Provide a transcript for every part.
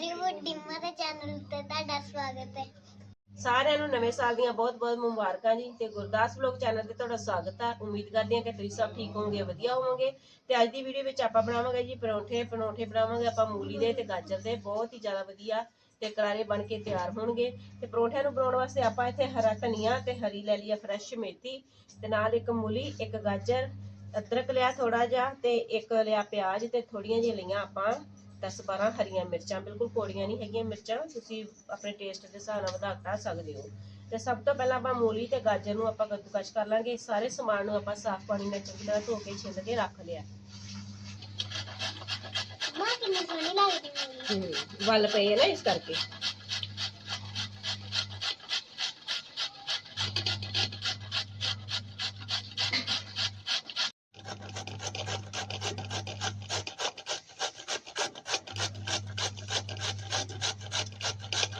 ਮੇਰੀ ਵੱਡੀ ਦੇ ਚੈਨਲ ਤੇ ਤੁਹਾਡਾ ਸਵਾਗਤ ਹੈ। ਸਾਰਿਆਂ ਨੂੰ ਨਵੇਂ ਸਾਲ ਦੀਆਂ ਬਹੁਤ-ਬਹੁਤ ਮੁਬਾਰਕਾਂ ਜੀ ਤੇ ਗੁਰਦਾਸ ਵਲੋਗ ਚੈਨਲ ਤੇ ਤੁਹਾਡਾ ਸਵਾਗਤ ਹੈ। ਉਮੀਦ ਕਰਦੇ ਹਾਂ ਕਿ ਤੁਸੀਂ ਸਭ ਠੀਕ ਹੋਵੋਗੇ, ਵਧੀਆ ਹੋਵੋਗੇ ਤੇ ਅੱਜ ਦੀ ਵੀਡੀਓ ਵਿੱਚ ਆਪਾਂ ਬਣਾਵਾਂਗੇ ਜੀ ਪਰੌਂਠੇ। ਪਰੌਂਠੇ ਬਣਾਵਾਂਗੇ ਆਪਾਂ ਮੂਲੀ ਦੇ ਤੇ ਗਾਜਰ ਦੇ, ਬਹੁਤ ਹੀ ਜ਼ਿਆਦਾ ਵਧੀਆ ਤੇ ਕਰਾਰੇ ਬਣ ਕੇ ਤਿਆਰ ਹੋਣਗੇ। ਤੇ ਪਰੌਂਠਿਆਂ ਨੂੰ ਬਣਾਉਣ ਵਾਸਤੇ ਆਪਾਂ ਇੱਥੇ ਹਰਾ ਧਨੀਆ ਤੇ ਹਰੀ ਲੈ ਲਈ ਫਰੈਸ਼ ਮੇਥੀ ਤੇ ਨਾਲ ਇੱਕ ਮੂਲੀ, ਇੱਕ ਗਾਜਰ, ਅਦਰਕ ਲਿਆ ਥੋੜਾ ਜਿਹਾ ਤੇ ਇੱਕ ਲਿਆ ਪਿਆਜ਼ ਤੇ ਥੋੜੀਆਂ ਜਿਹੀਆਂ ਲਈਆਂ ਆਪਾਂ। 10 12 ਹਰੀਆਂ ਮਿਰਚਾਂ ਬਿਲਕੁਲ ਕੋੜੀਆਂ ਨਹੀਂ ਹੈਗੀਆਂ ਮਿਰਚਾਂ ਤੁਸੀਂ ਆਪਣੇ ਟੇਸਟ ਦੇ ਹਿਸਾਬ ਨਾਲ ਵਧਾ ਘਟਾ ਸਕਦੇ ਹੋ। ਤੇ ਸਭ ਤੋਂ ਪਹਿਲਾਂ ਆਪਾਂ ਮੂਲੀ ਤੇ ਗਾਜਰ ਨੂੰ ਆਪਾਂ ਕੱਦੂਕਸ਼ ਕਰ ਲਾਂਗੇ। ਸਾਰੇ ਸਮਾਨ ਨੂੰ ਆਪਾਂ ਸਾਫ਼ ਪਾਣੀ ਨਾਲ ਚੰਗੀ ਤਰ੍ਹਾਂ ਧੋ ਕੇ ਛਿੱਲ ਕੇ ਰੱਖ ਲਿਆ। ਮਾਂ ਕਿੰਨੀ ਸੋਹਣੀ ਲੱਗਦੀ ਮੇਰੀ ਵੱਲ ਪਏ ਨਾ ਇਸ ਕਰਕੇ।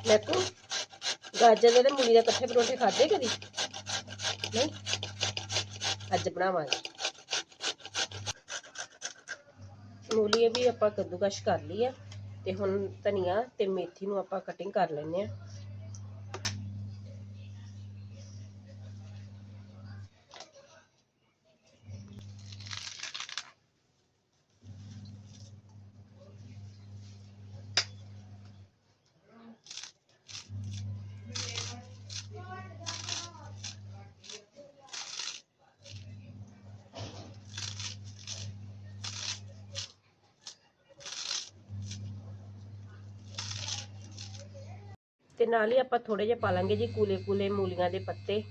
ਦੇਖੋ ਗਾਜਰ ਦੇ ਤੇ ਮੂਲੀ ਦੇ ਇਕੱਠੇ ਪਰੌਂਠੇ ਖਾਦੇ ਕਦੀ? ਨਹੀਂ। ਅੱਜ ਬਣਾਵਾਂਗੇ। ਮੂਲੀ ਵੀ ਆਪਾਂ ਕੱਦੂਕਸ਼ ਕਰ ਲਈ ਆ ਤੇ ਹੁਣ ਧਨੀਆ ਤੇ ਮੇਥੀ ਨੂੰ ਆਪਾਂ ਕਟਿੰਗ ਕਰ ਲੈਨੇ ਆ। ਤੇ ਨਾਲ ਹੀ ਆਪਾਂ ਥੋੜੇ ਜਿਹਾ ਪਾ ਲਾਂਗੇ ਜੀ ਕੂਲੇ ਕੂਲੇ ਮੂਲੀਆਂ ਦੇ ਪੱਤੇ।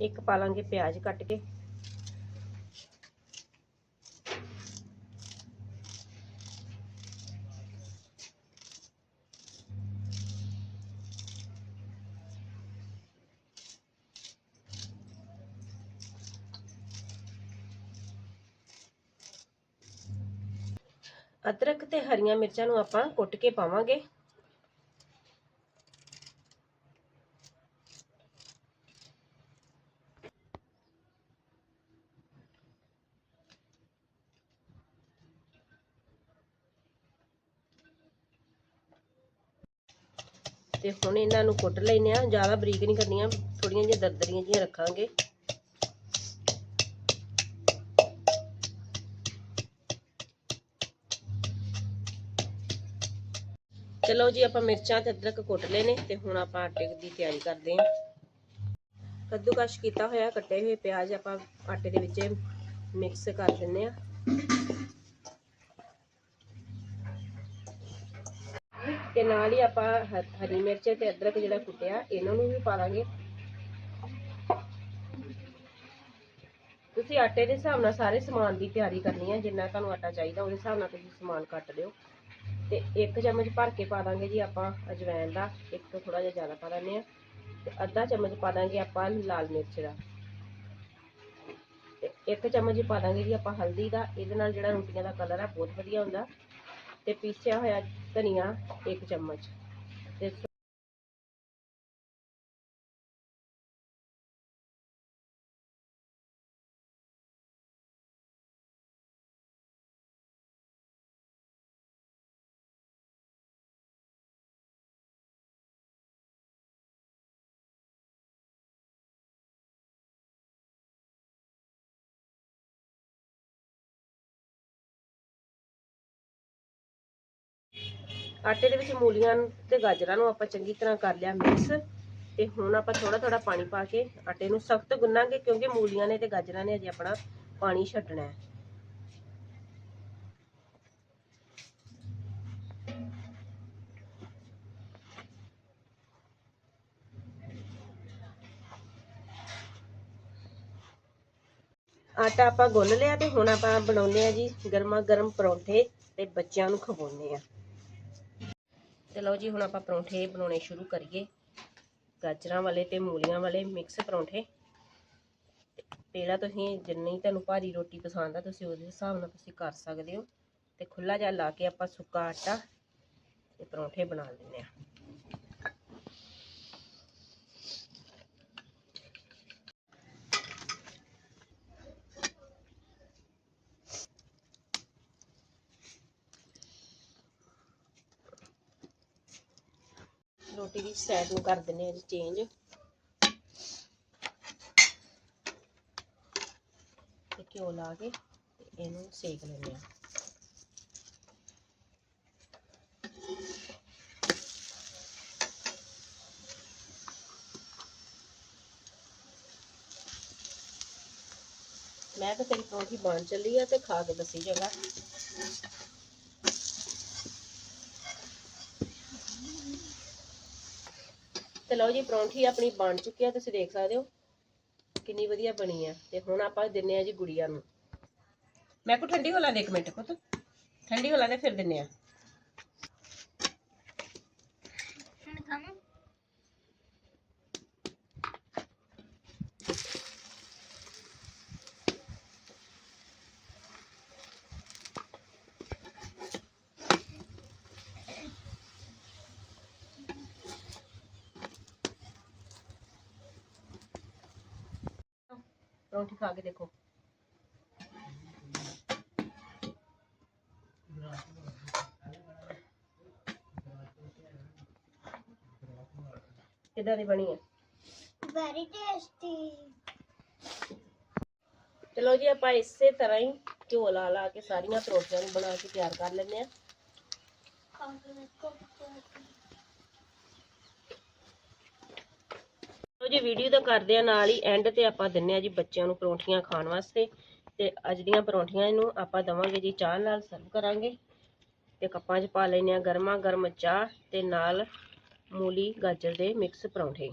ਇੱਕ ਪਾ ਲਾਂਗੇ ਪਿਆਜ਼ ਕੱਟ ਕੇ। ਅਦਰਕ ਤੇ ਹਰੀਆਂ ਮਿਰਚਾਂ ਨੂੰ ਆਪਾਂ ਕੁੱਟ ਕੇ ਪਾਵਾਂਗੇ। ਤੇ ਹੁਣ ਇਹਨਾਂ ਨੂੰ ਕੁੱਟ ਲੈਨੇ ਆ ਜ਼ਿਆਦਾ ਬਰੀਕ ਨਹੀਂ ਕਰਨੀਆਂ ਥੋੜੀਆਂ ਜਿਹੀਆਂ ਦਰਦਰੀਆਂ ਜਿਹੀਆਂ ਰੱਖਾਂਗੇ। ਚਲੋ ਜੀ, ਆਪਾਂ ਮਿਰਚਾਂ ਤੇ ਅਦਰਕ ਕੁੱਟ ਲਏ ਨੇ ਤੇ ਹੁਣ ਆਪਾਂ ਆਟੇ ਦੀ ਤਿਆਰੀ ਕਰਦੇ ਹਾਂ। ਕੱਦੂਕਸ਼ ਕੀਤਾ ਹੋਇਆ, ਕੱਟੇ ਹੋਏ ਪਿਆਜ਼ ਆਪਾਂ ਆਟੇ ਦੇ ਵਿੱਚ ਮਿਕਸ ਕਰ ਦਿੰਨੇ ਆ ਤੇ ਨਾਲ ਹੀ ਆਪਾਂ ਹਰੀ ਮਿਰਚ ਤੇ ਅਦਰਕ ਜਿਹੜਾ ਕੁੱਟਿਆ, ਇਹਨਾਂ ਨੂੰ ਵੀ ਪਾ ਦਾਂਗੇ। ਤੁਸੀਂ ਆਟੇ ਦੇ ਹਿਸਾਬ ਨਾਲ ਸਾਰੇ ਸਮਾਨ ਦੀ ਤਿਆਰੀ ਕਰਨੀ ਹੈ, ਜਿੰਨਾ ਤੁਹਾਨੂੰ ਆਟਾ ਚਾਹੀਦਾ, ਉਹਦੇ ਹਿਸਾਬ ਨਾਲ ਤੁਸੀਂ ਸਮਾਨ ਕੱਟ ਲਿਓ ਤੇ ਇੱਕ ਚਮਚ ਭਰ ਕੇ ਪਾ ਦਾਂਗੇ ਜੀ ਆਪਾਂ ਅਜਵਾਇਣ ਦਾ, ਇੱਕ ਤੋਂ ਥੋੜਾ ਜਿਹਾ ਜ਼ਿਆਦਾ ਪਾ ਦਿੰਦੇ ਆ ਤੇ ਅੱਧਾ ਚਮਚ ਪਾ ਦਾਂਗੇ ਆਪਾਂ ਲਾਲ ਮਿਰਚ ਦਾ। ਤੇ ਇੱਕ ਚਮਚ ਪਾ ਦਾਂਗੇ ਜੀ ਆਪਾਂ ਹਲਦੀ ਦਾ, ਇਹਦੇ ਨਾਲ ਜਿਹੜਾ ਰੋਟੀਆਂ ਦਾ ਕਲਰ ਆ, ਬਹੁਤ ਵਧੀਆ ਹੁੰਦਾ। ਤੇ ਪੀਸਿਆ ਹੋਇਆ ਧਨੀਆ, ਇੱਕ ਚਮਚ। ਤੇ ਆਟੇ ਦੇ ਵਿੱਚ ਮੂਲੀਆਂ ਤੇ ਗਾਜਰਾਂ ਨੂੰ ਆਪਾਂ ਚੰਗੀ ਤਰ੍ਹਾਂ ਕਰ ਲਿਆ ਮਿਕਸ। ਤੇ ਹੁਣ ਆਪਾਂ ਥੋੜਾ ਥੋੜਾ ਪਾਣੀ ਪਾ ਕੇ ਆਟੇ ਨੂੰ ਸਖਤ ਗੁੰਨਾਂਗੇ ਕਿਉਂਕਿ ਮੂਲੀਆਂ ਨੇ ਤੇ ਗਾਜਰਾਂ ਨੇ ਅਜੇ ਆਪਣਾ ਪਾਣੀ ਛੱਡਣਾ ਹੈ। ਆਟਾ ਆਪਾਂ ਗੁੰਨ ਲਿਆ ਤੇ ਹੁਣ ਆਪਾਂ ਬਣਾਉਨੇ ਆ ਜੀ ਗਰਮਾ ਗਰਮ ਪਰੌਂਠੇ ਤੇ ਬੱਚਿਆਂ ਨੂੰ ਖਵਾਉਂਦੇ ਆ ਚਲੋ ਜੀ, ਹੁਣ ਆਪਾਂ ਪਰੌਂਠੇ ਬਣਾਉਣੇ ਸ਼ੁਰੂ ਕਰੀਏ। ਗਾਜਰਾਂ ਵਾਲੇ ਤੇ ਮੂਲੀਆਂ ਵਾਲੇ ਮਿਕਸ ਪਰੌਂਠੇ। ਪੇੜਾ ਤੁਸੀਂ ਜਿੰਨੀ ਤੁਹਾਨੂੰ ਭਾਰੀ ਰੋਟੀ ਪਸੰਦ ਆ, ਤੁਸੀਂ ਉਹਦੇ ਹਿਸਾਬ ਨਾਲ ਤੁਸੀਂ ਕਰ ਸਕਦੇ ਹੋ। ਤੇ ਖੁੱਲਾ ਜਿਹਾ ਲਾ ਕੇ ਆਪਾਂ ਸੁੱਕਾ ਆਟਾ ਤੇ ਪਰੌਂਠੇ ਬਣਾ ਲੈਂਦੇ ਆ ਰੋਟੀ ਦੀ ਸਾਈਡ ਨੂੰ ਕਰ ਦਿੰਨੇ ਆ ਜੀ ਚੇਂਜ ਤੇ ਘਿਓ ਲਾ ਕੇ ਇਹਨੂੰ ਸੇਕ ਲੈਂਦੇ ਆ ਮੈਂ ਤਾਂ ਤੇਰੀ ਪਰੌਂਠੀ ਬਣ ਚੱਲੀ ਆ ਤੇ ਖਾ ਕੇ ਦੱਸੀ ਚੰਗਾ ਲਓ ਜੀ, ਪਰੌਂਠੀ ਆਪਣੀ ਬਣ ਚੁੱਕੀ ਆ, ਤੁਸੀਂ ਦੇਖ ਸਕਦੇ ਹੋ। ਕਿੰਨੀ ਵਧੀਆ ਬਣੀ ਆ। ਤੇ ਹੁਣ ਆਪਾਂ ਦਿੰਨੇ ਆ ਜੀ ਗੁੜੀਆ ਨੂੰ। ਮੈਂ ਕੋ ਠੰਡੀ ਹੋ ਲੈਂਦੇ ਇੱਕ ਮਿੰਟ ਪੁੱਤ। ਠੰਡੀ ਹੋ ਲੈਂਦੇ, ਫਿਰ ਦਿੰਨੇ ਆ। ਹੁਣ ਖਾਵਾਂ ਪਰੌਂਠੀ ਖਾ ਕੇ ਦੇਖੋ ਕਿੱਦਾਂ ਦੀ ਬਣੀ ਹੈ ਵੈਰੀ ਟੇਸਟੀ ਚਲੋ ਜੀ ਆਪਾਂ ਇਸੇ ਤਰ੍ਹਾਂ ਹੀ ਘਿਓ ਲਾ ਲਾ ਕੇ ਸਾਰੀਆਂ ਪਰੌਂਠੀਆਂ ਨੂੰ ਬਣਾ ਕੇ ਤਿਆਰ ਕਰ ਲੈਂਦੇ ਆ ਲੋ ਜੀ ਵੀਡੀਓ ਦਾ ਕਰਦੇ ਆ ਨਾਲ ਹੀ ਐਂਡ ਤੇ ਆਪਾਂ ਦਿੰਨੇ ਆ ਜੀ ਬੱਚਿਆਂ ਨੂੰ ਪਰੌਂਠੀਆਂ ਖਾਣ ਵਾਸਤੇ। ਤੇ ਅੱਜ ਦੀਆਂ ਪਰੌਂਠੀਆਂ ਨੂੰ ਆਪਾਂ ਦਵਾਂਗੇ ਜੀ, ਚਾਹ ਨਾਲ ਸਰਵ ਕਰਾਂਗੇ। ਤੇ ਕੱਪਾਂ 'ਚ ਪਾ ਲੈਨੇ ਆ ਗਰਮਾ ਗਰਮ ਚਾਹ ਤੇ ਨਾਲ ਮੂਲੀ ਗਾਜਰ ਦੇ ਮਿਕਸ ਪਰੌਂਠੇ।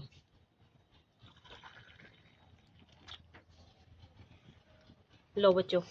ਲਓ ਬੱਚੋ